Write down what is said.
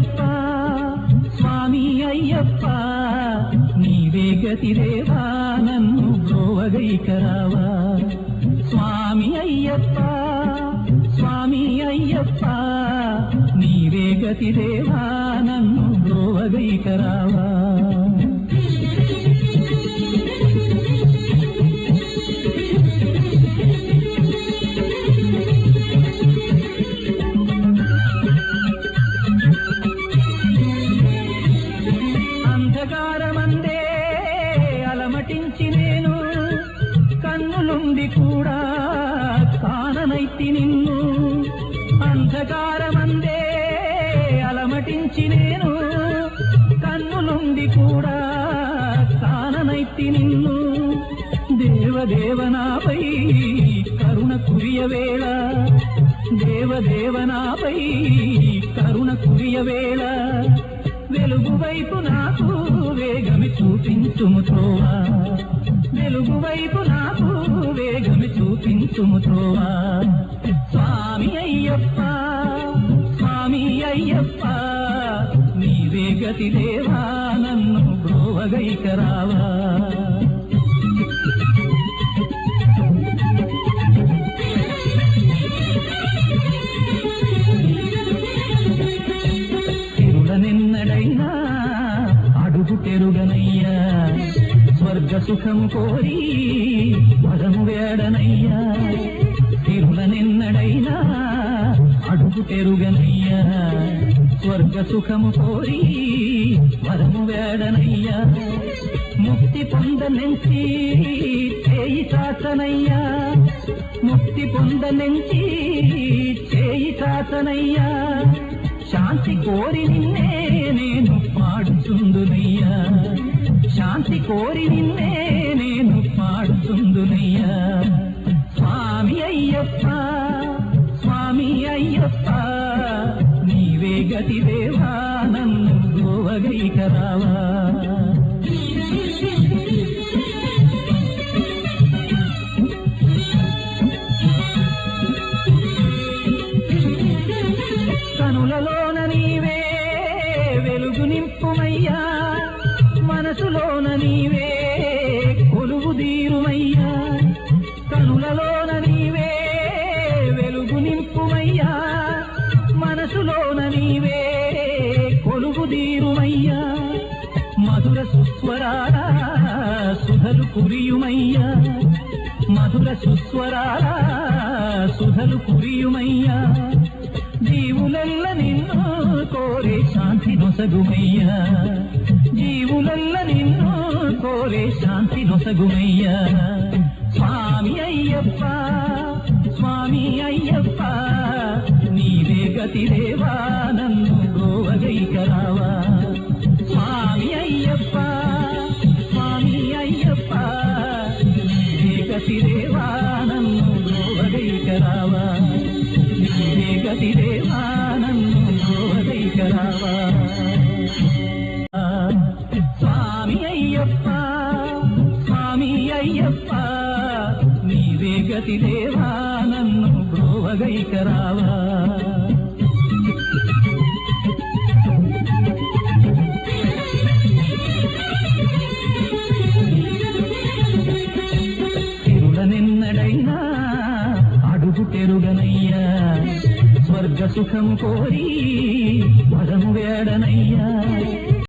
అయ్యప్ప స్వామి అయ్యప్ప నీవే గతిదేవా నన్ను బ్రోవగైకరావా స్వామి అయ్యప్ప స్వామి అయ్యప్ప నీవే గతిదేవా నన్ను బ్రోవగైకరావా కన్నులుండి కూడా కాననైతి నిన్ను. అంధకారమందే అలమటించి నేను. కన్నులుండి కూడా కాననైతి నిన్ను. దేవదేవనాపై కరుణ కురియవేళ దేవదేవనాపై కరుణ కురియవేళ వెలుగు వైపు నాకు వేగమి చూపించుము త్రోవా. వెలుగు వైపు నాకు చూపించుము స్వామి అయ్యప్ప స్వామి అయ్యప్ప నీవే గతి దేవా నన్ను బ్రోవగైకరావా తిరులనెన్నడైనా అడుగు తెరుగనయ్యా. స్వర్గ సుఖం కోరి వరము వేడనయ్యా తిరుల నిన్నడైనా అడుగు తెరుగనయ్యా స్వర్గ సుఖము కోరి వరము వేడనయ్యా ముక్తి పొందనెంచి చేయి చాచనయ్యా. ముక్తి పొందనెంచి చేయి చాచనయ్యా. శాంతి కోరి నిన్నే నేను పాడుతుందునయ్యా శాంతి కోరి నిన్నే నేను పాడుతుందునయ్యా. స్వామి అయ్యప్ప స్వామి అయ్యప్ప నీవే గతి దేవా నన్ను గోవగైకరావా. కనులలోన నీవే వెలుగు నింపుమయ్యా. కనులలోన నీవే కొలువు దీరుమయ్యా కనులలోన నీవే వెలుగు నింపుమయ్యా. మనసులోన నీవే కొలువు దీరుమయ్యా మధుర సుస్వరాల సుధలు కురియుమయ్యా. మధుర సుస్వరాల సుధలు కురియుమయ్యా. జీవులెల్ల నిన్ను కోరే శాంతి నొసగుమయ్యా. జీవులల్ల నిన్ను కోరే శాంతి నొసగుమయ్యా. స్వామి అయ్యప్ప స్వామి అయ్యప్ప నీవే గతి దేవా నన్ను గోవగైకరావా. స్వామి అయ్యప్ప స్వామి అయ్యప్ప నీవే గతి దేవా నన్ను గోవగైకరావా. నీవే గతి దేవా నన్ను గోవగైకరావా. గతి దేవా నన్ను గోవగైకరావా తిరులనెన్నడైనా అడుగు తెరుగనయ్యా. స్వర్గ సుఖం కోరి వరము వేడనయ్యా.